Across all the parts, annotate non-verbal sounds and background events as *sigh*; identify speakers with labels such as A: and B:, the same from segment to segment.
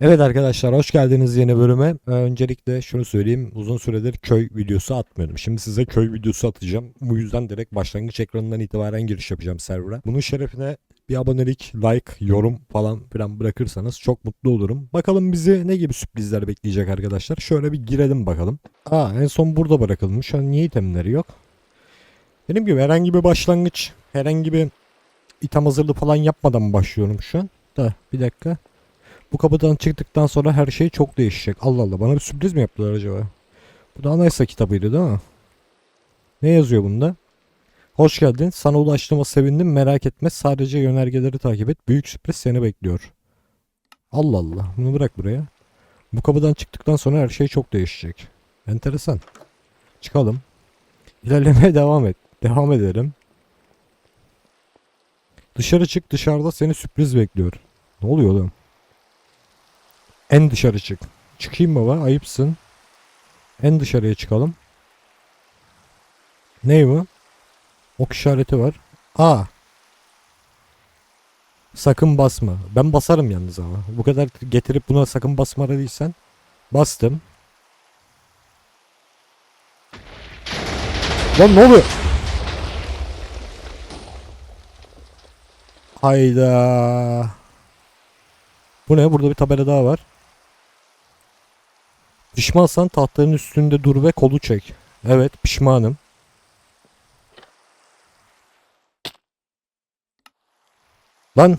A: Evet arkadaşlar hoş geldiniz yeni bölüme. Ee, öncelikle şunu söyleyeyim. Uzun süredir köy videosu atmıyordum. Şimdi size köy videosu atacağım. Bu yüzden direkt başlangıç ekranından itibaren giriş yapacağım server'a. Bunun şerefine bir abonelik, like, yorum falan filan bırakırsanız çok mutlu olurum. Bakalım bizi ne gibi sürprizler bekleyecek arkadaşlar. Şöyle bir girelim bakalım. Aa en son burada bırakılmış. An niye itemleri yok? Benim gibi herhangi bir başlangıç, herhangi bir item hazırlığı falan yapmadan başlıyorum şu an. Da bir dakika. Bu kapıdan çıktıktan sonra her şey çok değişecek. Allah Allah bana bir sürpriz mi yaptılar acaba? Bu da anayasa kitabıydı değil mi? Ne yazıyor bunda? Hoş geldin. Sana ulaştığıma sevindim. Merak etme. Sadece yönergeleri takip et. Büyük sürpriz seni bekliyor. Allah Allah. Bunu bırak buraya. Bu kapıdan çıktıktan sonra her şey çok değişecek. Enteresan. Çıkalım. İlerlemeye devam et. Devam edelim. Dışarı çık. Dışarıda seni sürpriz bekliyor. Ne oluyor oğlum? En dışarı çık. Çıkayım baba ayıpsın. En dışarıya çıkalım. Ne bu? Ok işareti var. A. Sakın basma. Ben basarım yalnız ama. Bu kadar getirip buna sakın basma dediysen. Bastım. Lan ne oluyor? Hayda. Bu ne? Burada bir tabela daha var. Pişmansan tahtların üstünde dur ve kolu çek. Evet pişmanım. Lan.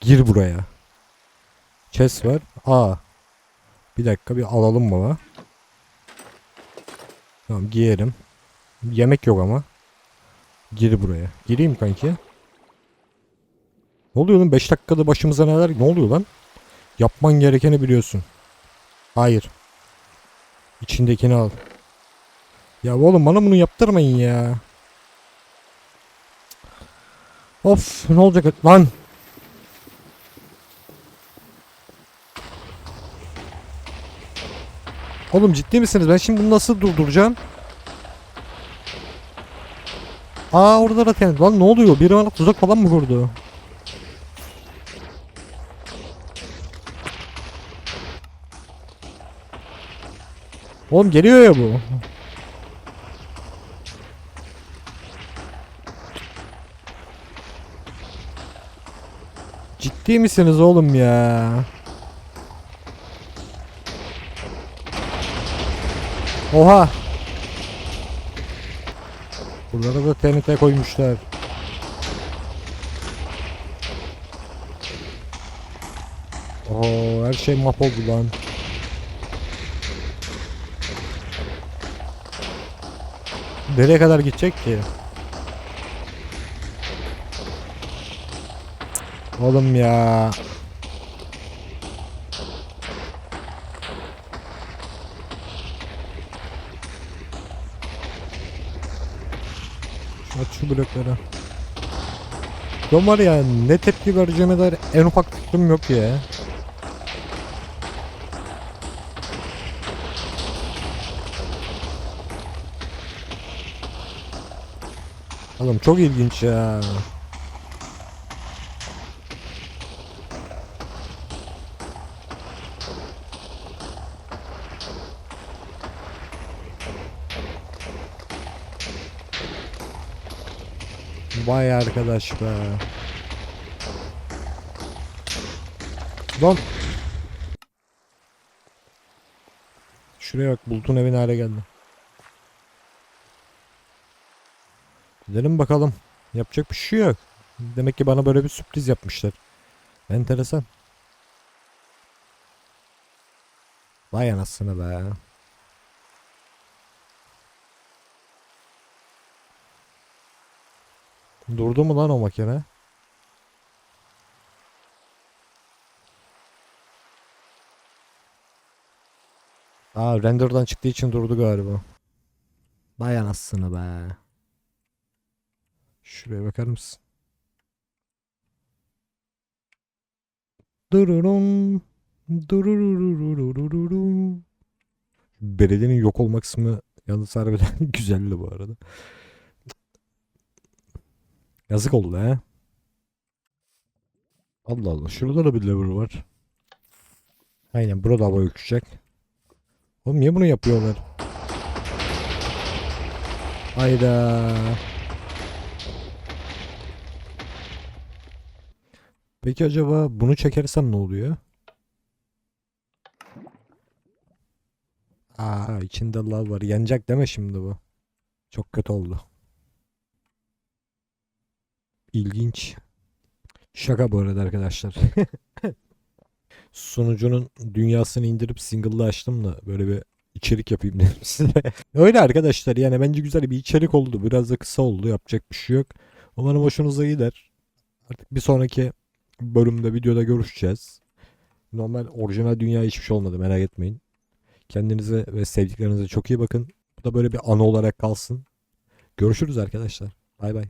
A: Gir buraya. Chest var. Aa. Bir dakika bir alalım baba. Tamam giyerim. Yemek yok ama. Gir buraya. Gireyim kanki. Ne oluyor lan? 5 dakikada başımıza neler? Ne oluyor lan? Yapman gerekeni biliyorsun. Hayır. İçindekini al. Ya oğlum bana bunu yaptırmayın ya. Of ne olacak lan? Oğlum ciddi misiniz? Ben şimdi bunu nasıl durduracağım? Aa orada da ten. Lan ne oluyor? Biri bana tuzak falan mı kurdu? Oğlum geliyor ya bu. Ciddi misiniz oğlum ya? Oha. Buralara da TNT koymuşlar. Oo, her şey mahvoldu lan. Nereye kadar gidecek ki? Oğlum ya. Aç şu blokları. Ben var ya ne tepki vereceğime dair en ufak fikrim yok ya. Oğlum çok ilginç ya. Vay arkadaş be. Lan. Şuraya bak bulutun evine hale geldi. Gidelim bakalım. Yapacak bir şey yok. Demek ki bana böyle bir sürpriz yapmışlar. Enteresan. Vay anasını be. Durdu mu lan o makine? Aa render'dan çıktığı için durdu galiba. Vay anasını be. Şuraya bakar mısın? Dururun. Durururururururun. Belediyenin yok olma kısmı yalnız harbiden güzeldi bu arada. Yazık oldu he. Allah Allah. Şurada da bir lever var. Aynen burada hava uçacak. Oğlum niye bunu yapıyorlar? Hayda. Peki acaba bunu çekersem ne oluyor? Aa içinde lav var. Yanacak deme şimdi bu. Çok kötü oldu. İlginç. Şaka bu arada arkadaşlar. *laughs* Sunucunun dünyasını indirip single'lı açtım da böyle bir içerik yapayım dedim *laughs* size. Öyle arkadaşlar yani bence güzel bir içerik oldu. Biraz da kısa oldu. Yapacak bir şey yok. Umarım hoşunuza gider. Artık bir sonraki bölümde videoda görüşeceğiz. Normal orijinal dünya hiçbir şey olmadı merak etmeyin. Kendinize ve sevdiklerinize çok iyi bakın. Bu da böyle bir anı olarak kalsın. Görüşürüz arkadaşlar. Bay bay.